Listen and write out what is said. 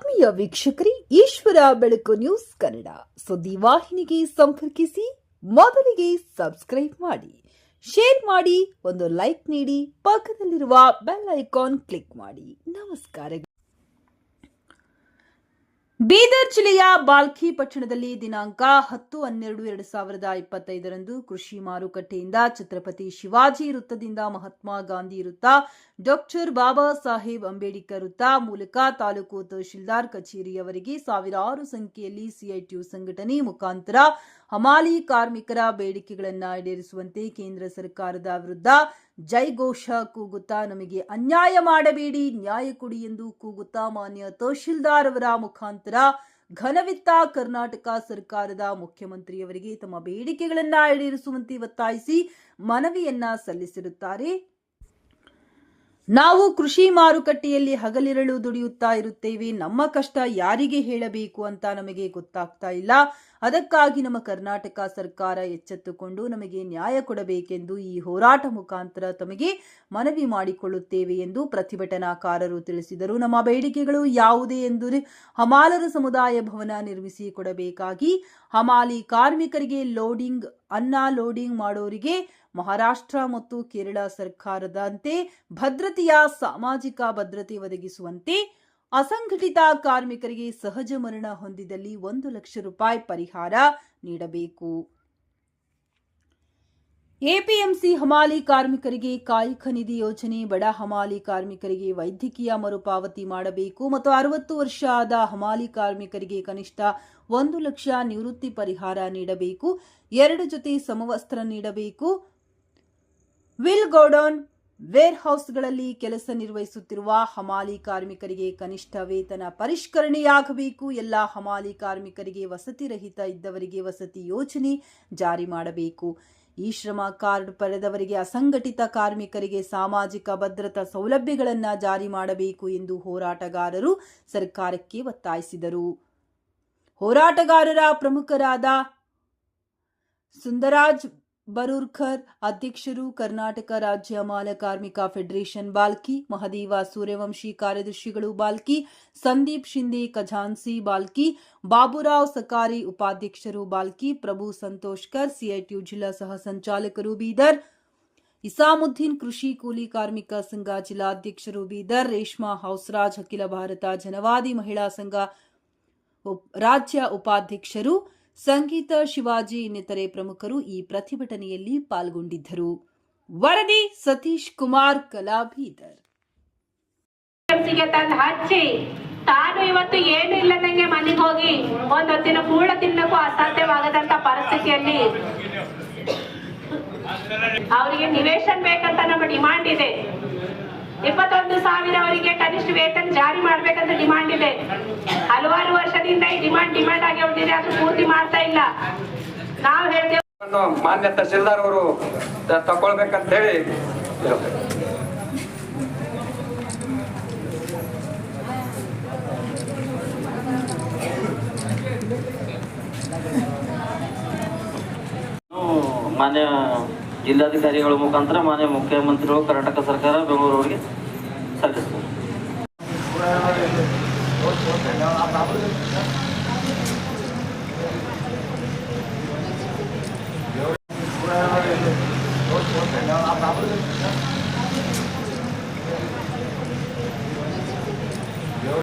ಪ್ರಿಯ ವೀಕ್ಷಕರೇ, ಈಶ್ವರ ಬೆಳಕು ನ್ಯೂಸ್ ಕನ್ನಡ. ಸುದ್ದಿ ವಾಹಿನಿಗೆ ಸಂಪರ್ಕಿಸಿ, ಮೊದಲಿಗೆ ಸಬ್ಸ್ಕ್ರೈಬ್ ಮಾಡಿ. ಶೇರ್ ಮಾಡಿ, ಒಂದು ಲೈಕ್ ನೀಡಿ, ಪಕ್ಕದಲ್ಲಿರುವ ಬೆಲ್ ಐಕಾನ್ ಕ್ಲಿಕ್ ಮಾಡಿ. ನಮಸ್ಕಾರ ಬೀದರ್ ಜಿಲ್ಲೆಯ ಬಾಲ್ಕಿ ಪಟ್ಟಣದಲ್ಲಿ ದಿನಾಂಕ ಹತ್ತು ಹನ್ನೆರಡು ಎರಡು ಸಾವಿರದ ಇಪ್ಪತ್ತೈದರಂದು ಕೃಷಿ ಮಾರುಕಟ್ಟೆಯಿಂದ ಛತ್ರಪತಿ ಶಿವಾಜಿ ವೃತ್ತದಿಂದ ಮಹಾತ್ಮ ಗಾಂಧಿ ವೃತ್ತ, ಡಾಕ್ಟರ್ ಬಾಬಾ ಸಾಹೇಬ್ ಅಂಬೇಡ್ಕರ್ ವೃತ್ತ ಮೂಲಕ ತಾಲೂಕು ತಹಶೀಲ್ದಾರ್ ಕಚೇರಿಯವರೆಗೆ ಸಾವಿರಾರು ಸಂಖ್ಯೆಯಲ್ಲಿ ಸಿಐಟಿಯು ಸಂಘಟನೆ ಮುಖಾಂತರ ಹಮಾಲಿ ಕಾರ್ಮಿಕರ ಬೇಡಿಕೆಗಳನ್ನು ಈಡೇರಿಸುವಂತೆ ಕೇಂದ್ರ ಸರ್ಕಾರದ ವಿರುದ್ಧ ಜೈಘೋಷ ಕೂಗುತ್ತಾ ನಮಗೆ ಅನ್ಯಾಯ ಮಾಡಬೇಡಿ, ನ್ಯಾಯ ಕೊಡಿ ಎಂದು ಕೂಗುತ್ತಾ ಮಾನ್ಯ ತಹಶೀಲ್ದಾರ್ ಅವರ ಮುಖಾಂತರ ಘನವಿತ್ತ ಕರ್ನಾಟಕ ಸರ್ಕಾರದ ಮುಖ್ಯಮಂತ್ರಿಯವರಿಗೆ ತಮ್ಮ ಬೇಡಿಕೆಗಳನ್ನು ಈಡೇರಿಸುವಂತೆ ಒತ್ತಾಯಿಸಿ ಮನವಿಯನ್ನ ಸಲ್ಲಿಸಿರುತ್ತಾರೆ. ನಾವು ಕೃಷಿ ಮಾರುಕಟ್ಟೆಯಲ್ಲಿ ಹಗಲಿರಳು ದುಡಿಯುತ್ತಾ ಇರುತ್ತೇವೆ, ನಮ್ಮ ಕಷ್ಟ ಯಾರಿಗೆ ಹೇಳಬೇಕು ಅಂತ ನಮಗೆ ಗೊತ್ತಾಗ್ತಾ ಇಲ್ಲ. ಅದಕ್ಕಾಗಿ ನಮ್ಮ ಕರ್ನಾಟಕ ಸರ್ಕಾರ ಎಚ್ಚೆತ್ತುಕೊಂಡು ನಮಗೆ ನ್ಯಾಯ ಕೊಡಬೇಕೆಂದು ಈ ಹೋರಾಟ ಮುಖಾಂತರ ತಮಗೆ ಮನವಿ ಮಾಡಿಕೊಳ್ಳುತ್ತೇವೆ ಎಂದು ಪ್ರತಿಭಟನಾಕಾರರು ತಿಳಿಸಿದರು. ನಮ್ಮ ಬೇಡಿಕೆಗಳು ಯಾವುದೇ ಎಂದು ಹಮಾಲರ ಸಮುದಾಯ ಭವನ ನಿರ್ಮಿಸಿ ಕೊಡಬೇಕಾಗಿ ಹಮಾಲಿ ಕಾರ್ಮಿಕರಿಗೆ ಲೋಡಿಂಗ್, ಅನ್ನ ಲೋಡಿಂಗ್ ಮಾಡೋರಿಗೆ ಮಹಾರಾಷ್ಟ್ರ ಮತ್ತು ಕೇರಳ ಸರ್ಕಾರದಂತೆ ಭದ್ರತೆಯ ಸಾಮಾಜಿಕ ಭದ್ರತೆ ಒದಗಿಸುವಂತೆ ಅಸಂಘಟಿತ ಕಾರ್ಮಿಕರಿಗೆ ಸಹಜ ಮರಣ ಹೊಂದಿದಲ್ಲಿ ಒಂದು ಲಕ್ಷ ರೂಪಾಯಿ ಪರಿಹಾರ ನೀಡಬೇಕು. ಎಪಿಎಂಸಿ ಹಮಾಲಿ ಕಾರ್ಮಿಕರಿಗೆ ಕಾಯಕ ನಿಧಿ ಯೋಜನೆ, ಬಡ ಹಮಾಲಿ ಕಾರ್ಮಿಕರಿಗೆ ವೈದ್ಯಕೀಯ ಮರುಪಾವತಿ ಮಾಡಬೇಕು ಮತ್ತು ಅರವತ್ತು ವರ್ಷ ಆದ ಹಮಾಲಿ ಕಾರ್ಮಿಕರಿಗೆ ಕನಿಷ್ಠ ಒಂದು ಲಕ್ಷ ನಿವೃತ್ತಿ ಪರಿಹಾರ ನೀಡಬೇಕು. ಎರಡು ಜೊತೆ ಸಮವಸ್ತ್ರ ನೀಡಬೇಕು. ವಿಲ್ ಗೋಡೌನ್ ವೇರ್ ಹೌಸ್ಗಳಲ್ಲಿ ಕೆಲಸ ನಿರ್ವಹಿಸುತ್ತಿರುವ ಹಮಾಲಿ ಕಾರ್ಮಿಕರಿಗೆ ಕನಿಷ್ಠ ವೇತನ ಪರಿಷ್ಕರಣೆಯಾಗಬೇಕು. ಎಲ್ಲ ಹಮಾಲಿ ಕಾರ್ಮಿಕರಿಗೆ ವಸತಿ ರಹಿತ ಇದ್ದವರಿಗೆ ವಸತಿ ಯೋಜನೆ ಜಾರಿ ಮಾಡಬೇಕು. ಈ ಶ್ರಮ ಕಾರ್ಡ್ ಪಡೆದವರಿಗೆ ಅಸಂಘಟಿತ ಕಾರ್ಮಿಕರಿಗೆ ಸಾಮಾಜಿಕ ಭದ್ರತಾ ಸೌಲಭ್ಯಗಳನ್ನು ಜಾರಿ ಮಾಡಬೇಕು ಎಂದು ಹೋರಾಟಗಾರರು ಸರ್ಕಾರಕ್ಕೆ ಒತ್ತಾಯಿಸಿದರು. ಹೋರಾಟಗಾರರ ಪ್ರಮುಖರಾದ ಸುಂದರಾಜ್ ಬರೂರ್ಕರ್ ಅಧ್ಯಕ್ಷರು ಕರ್ನಾಟಕ ರಾಜ್ಯ ಮಾಲ ಕಾರ್ಮಿಕ ಫೆಡರೇಷನ್ ಬಾಲ್ಕಿ ಮಹದೇವ ಸೂರ್ಯವಂಶಿ ಕಾರ್ಯದರ್ಶಿಗಳು ಬಾಲ್ಕಿ ಸಂದೀಪ್ ಶಿಂದೆ ಖಜಾನ್ಸಿ ಬಾಲ್ಕಿ ಬಾಬುರಾವ್ ಸಕಾರಿ ಉಪಾಧ್ಯಕ್ಷರು ಬಾಲ್ಕಿ ಪ್ರಭು ಸಂತೋಷ್ಕರ್ ಸಿಐಟಿಯು ಜಿಲ್ಲಾ ಸಹ ಸಂಚಾಲಕರು ಬೀದರ್ ಇಸಾಮುದ್ದೀನ್ ಕೃಷಿ ಕೂಲಿ ಕಾರ್ಮಿಕ ಸಂಘ ಜಿಲ್ಲಾಧ್ಯಕ್ಷರು ಬೀದರ್ ರೇಷ್ಮಾ ಹೌಸ್ರಾಜ್ ಅಖಿಲ ಭಾರತ ಜನವಾದಿ ಮಹಿಳಾ ಸಂಘ ಉಪ್- ರಾಜ್ಯ ಉಪಾಧ್ಯಕ್ಷರು ಸಂಗೀತ ಶಿವಾಜಿ ಇನ್ನಿತರೆ ಪ್ರಮುಖರು ಈ ಪ್ರತಿಭಟನೆಯಲ್ಲಿ ಪಾಲ್ಗೊಂಡಿದ್ದರು. ವರದಿ ಸತೀಶ್ ಕುಮಾರ್ ಕಲಾಬೀದರ್ ಹಚ್ಚಿ, ತಾನು ಇವತ್ತು ಏನು ಇಲ್ಲದಂಗೆ ಮನೆಗೆ ಹೋಗಿ ಒಂದೊತ್ತಿನ ಕೂಳ ತಿನ್ನಕ್ಕೂ ಅಸಾಧ್ಯವಾಗದಂತ ಪರಿಸ್ಥಿತಿಯಲ್ಲಿ ಅವರಿಗೆ ನಿವೇಶನ್ ಬೇಕಂತ ನಮ್ಮ ಡಿಮಾಂಡ್ ಇದೆ. ಇಪ್ಪತ್ತೊಂದು ಸಾವಿರ ಅವರಿಗೆ ಕನಿಷ್ಠ ವೇತನ ಜಾರಿ ಮಾಡ್ಬೇಕಂತ ಡಿಮಾಂಡ್ ಇದೆ ಹಲವಾರು ವರ್ಷದಿಂದ ಈ ಡಿಮಾಂಡ್ ಡಿಮಾಂಡ್ ಆಗಿ ಉಳಿದಿದೆ ಅದು ಪೂರ್ತಿ ಮಾಡ್ತಾ ಇಲ್ಲ ನಾವು ಹೇಳ್ತೇವೆ ಮಾನ್ಯ ತಹಶೀಲ್ದಾರ್ ಅವರು ತಗೊಳ್ಬೇಕಂತ ಹೇಳಿ. ಮಾನ್ಯ ಜಿಲ್ಲಾಧಿಕಾರಿಗಳ ಮುಖಾಂತರ ಮಾನ್ಯ ಮುಖ್ಯಮಂತ್ರಿಗಳು ಕರ್ನಾಟಕ ಸರ್ಕಾರ ಬೆಂಗಳೂರವರಿಗೆ ಸಲ್ಲಿಸ್ತಾರೆ Nó sẽ áp đảo.